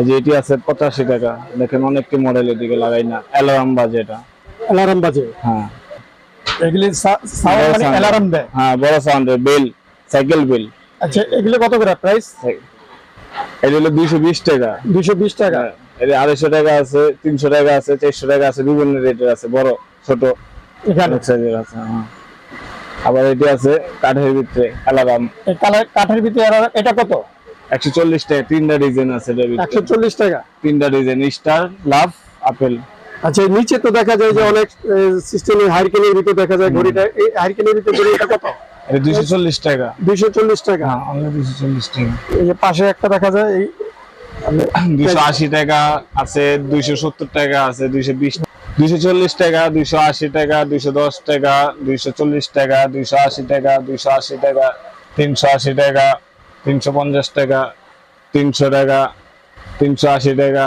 এই যে এটি আছে পঁচাশি টাকা। দেখেন অনেকটি মডেল এদিকে লাগাই না। অ্যালার্ম বাজে এটা। অ্যালার্ম বাজে? হ্যাঁ। এগুলি সাউন্ড মানে অ্যালার্ম দেয়? হ্যাঁ বড় সাউন্ডের বেল সাইকেল বেল আচ্ছা এগুলো কত করে প্রাইস এটা হলো দুইশো বিশ টাকা। দুইশো বিশ টাকা। হ্যাঁ, এটা আড়াইশো টাকা আছে তিনশো টাকা আছে চারশো টাকা আছে বিভিন্ন রেটের আছে বড় ছোট। এখানে? এর আছে হ্যাঁ। আবার এটি আছে কাঠের ভিতরে অ্যালার্ম কাঠের ভিতরে এটা কত? একশো চল্লিশ টাকা তিনটা ডিজাইন আছে এটার ভিতরে। টাকা? তিনটা ডিজাইন স্টার লাভ আপেল। আচ্ছা নিচে তো দেখা যায় যে অনেক সিস্টেমের হাইরকেনের ভিতরে দেখা যায় ঘড়িটা। এই হাইরকেনের ভিতরে ঘড়িটা কত? এটা দুইশো চল্লিশ টাকা। দুইশো চল্লিশ টাকা। হ্যাঁ অনলি দুইশো চল্লিশ টাকা। এই যে পাশে একটা দেখা যায় এই দুইশো আশি টাকা আছে দুইশো সত্তর টাকা আছে দুইশো বিশ দুইশো চল্লিশ টাকা দুইশো আশি টাকা দুইশো দশ টাকা দুইশো চল্লিশ টাকা দুইশো আশি টাকা দুইশো আশি টাকা তিনশো আশি টাকা। তিনশো পঞ্চাশ টাকা তিনশো টাকা তিনশো আশি টাকা।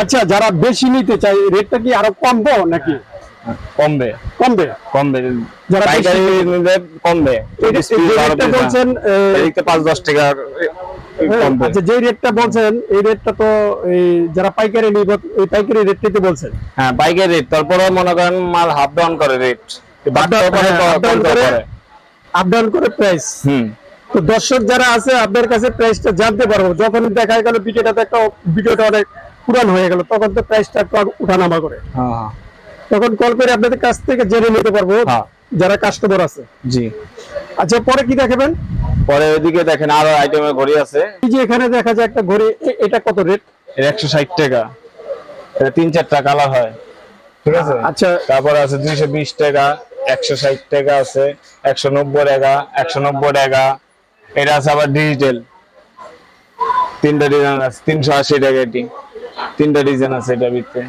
আচ্ছা যারা বেশি নিতে চায় রেটটা কি আরও কমবো নাকি? কমবে। কমবে? কমবে। যারা পাইকারি নিলে কমবে। রেটটা বলছেন এ, এদিকে পাঁচ দশ টাকা কমবে। আচ্ছা যে রেটটা বলছেন এই রেটটা তো এই যারা পাইকারি নিব এই পাইকারি রেটটাই তো বলছেন। হ্যাঁ পাইকারি রেট তারপরে মনে করেন মাল হাফ ডাউন করে রেট হ্যাঁ, up করে। আপ ডাউন করে প্রাইস হুম। তো দর্শক যারা আছে আপনার কাছে প্রাইসটা জানতে পারব। যখন দেখা গেল ভিডিওটা একটা ভিডিওটা অনেক পুরান হয়ে গেল তখন তো প্রাইসটা একটু উঠানামা করে। হ্যাঁ হ্যাঁ। তখন কল করে আপনাদের কাছ থেকে জেনে নিতে পারব হ্যাঁ। যারা কাস্টমার আছে। জি। আচ্ছা পরে কি দেখাবেন? পরে ওইদিকে দেখেন আরও আইটেমের ঘড়ি আছে। এই যে এখানে দেখা যায় একটা ঘড়ি এটা কত রেট এর একশো ষাট টাকা। এটা তিন চারটা কালার হয়। ঠিক আছে? আচ্ছা। তারপর আছে দুইশো বিশ টাকা। একশো ষাট টাকা আছে একশো নব্বই টাকা একশো নব্বই টাকা। এটা আছে আবার ডিজিটাল তিনটা ডিজাইন আছে তিনশো আশি টাকা এটি। তিনটা ডিজাইন আছে এটা ভিতরে।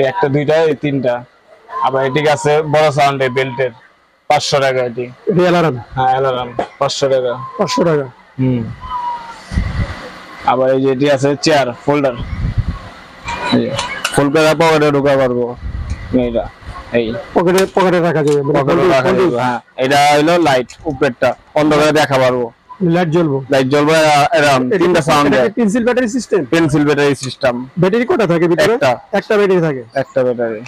এই একটা দুইটা এই তিনটা। আবার এটিকে আছে বড় সাউন্ডের বেল্টের পাঁচশো টাকা এটি। রিয়ালারাম হ্যাঁ অ্যালার্ম পাঁচশো টাকা। পাঁচশো টাকা। হুম। আবার এই যে এটি আছে চেয়ার ফোল্ডার ফুল করে পকেটে ঢোকা পারব। এইটা। এই পকেটে পকেটে রাখা যাবে মানে পকেটে রাখা যাবে, হ্যাঁ। এটা হলো লাইট উপরেরটা অন্ধকারে দেখা পারব। লাইট জ্বলবো। লাইট জ্বলবে এরকম তিনটা sound pencil battery system pencil battery system battery কটা থাকে ভিতরে? একটা। একটা ব্যাটারি থাকে? একটা ব্যাটারি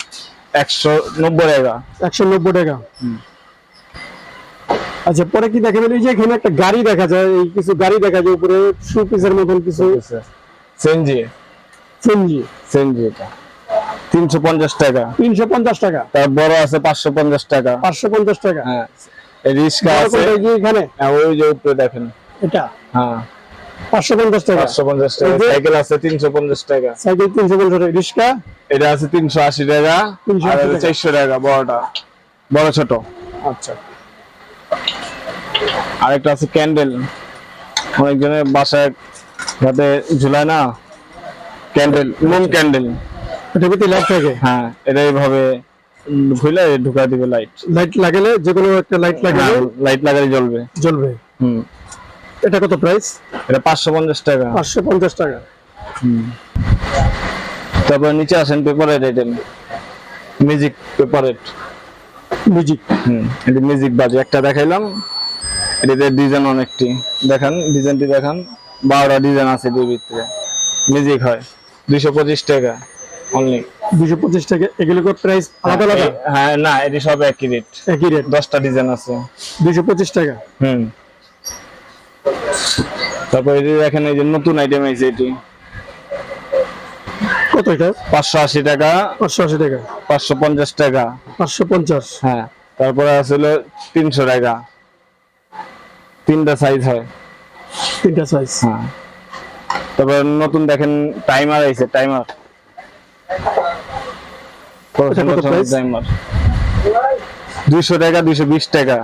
একশো নব্বই টাকা। একশো নব্বই টাকা। আচ্ছা পরে কি দেখাবেন এই যে এখানে একটা গাড়ি দেখা যায় এই কিছু গাড়ি দেখা যায় উপরে শু পিসের মতন কিছু। সেনজি সিএনজি সেনজি এটা। তিনশো পঞ্চাশ টাকা। তিনশো পঞ্চাশ টাকা। তার বড় আছে পাঁচশো পঞ্চাশ টাকা। পাঁচশো পঞ্চাশ টাকা। হ্যাঁ। রিক্সা আছে। এখানে? হ্যাঁ ওই যে উপরে দেখেন। এটা? হ্যাঁ। পাঁচশো পঞ্চাশ টাকা। পাঁচশো পঞ্চাশ টাকা। সাইকেল আছে তিনশো পঞ্চাশ টাকা। সাইকেল তিনশো পঞ্চাশ টাকা। রিক্সা এটা আছে তিনশো আশি টাকা। 380 আর টাকা। চারশো টাকা বড়টা। বড় ছোট। আচ্ছা। আরেকটা আছে ক্যান্ডেল। অনেকজনের বাসায় যাতে ঝুলায় না। ক্যান্ডেল মোম ক্যান্ডেল। এটা ভিতরে লাইট থাকে। হ্যাঁ এটা এইভাবে খুলে ঢুকা দিবে লাইট লাইট লাগালে যে কোনো একটা লাইট লাগালে লাইট লাগালে জ্বলবে। জ্বলবে। হুম। এটা কত প্রাইস এটা পাঁচশো পঞ্চাশ টাকা। পাঁচশো পঞ্চাশ টাকা। তারপর নিচে আসেন পেপারের আইটেম মিউজিক পেপারের মিউজিক হুম এটা মিউজিক বাজে। একটা দেখাইলাম। এটাতে ডিজাইন অনেকটি দেখান ডিজাইনটি দেখান। বারোটা ডিজাইন আছে এটির ভিতরে। মিউজিক হয়। দুইশো পঁচিশ টাকা। অনলি দুশো পঁচিশ টাকা। এগুলো প্রাইস আলাদা আলাদা? হ্যাঁ না এটি সব একই রেট একই রেট দশটা ডিজাইন আছে। দুশো পঁচিশ টাকা? হুম। তারপর দেখেন এই যে নতুন আইটেম আছে এটি। কত টাকা। পাঁচশো আশি টাকা। পাঁচশো পঞ্চাশ টাকা। পাঁচশো পঞ্চাশ। হ্যাঁ। তারপরে আসলে তিনশো টাকা। তিনটা সাইজ হয়। তিনটা সাইজ হ্যাঁ। তারপর নতুন দেখেন টাইমার আইছে টাইমার এটা কত price? টাইমার দুইশো টাকা দুইশো বিশ টাকা।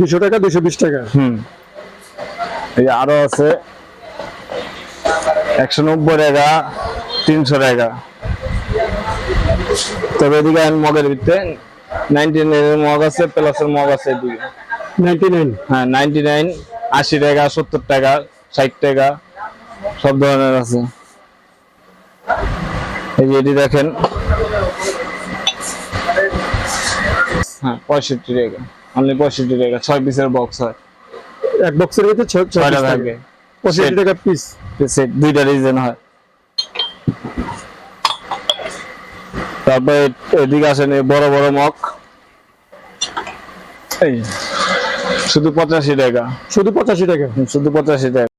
দুশো টাকা দুশো বিশ টাকা? হুম। এই আরও আছে। একশো নব্বই টাকা তিনশো টাকা। তবে এদিকে মগের ভিতরে নাইনটি নাইনের মগ আছে প্লাসের মগ আছে এদিকে। নাইনটি নাইন হ্যাঁ নাইনটি নাইন আশি টাকা সত্তর টাকা ষাট টাকা সব ধরনের আছে। এই যে এটি দেখেন। হ্যাঁ পঁয়ষট্টি টাকা। অনলি পঁয়ষট্টি টাকা ছয় পিসের বক্স হয়। এক বক্সের ভিতরে ছয়টা থাকে। পঁচাশি টাকা পিস সেট দুইটা ডিজাইন হয়। তারপরে এদিকে আসেন বড় বড় মগ। এই শুধু পঁচাশি টাকা। শুধু পঁচাশি টাকা। শুধু পঁচাশি টাকা।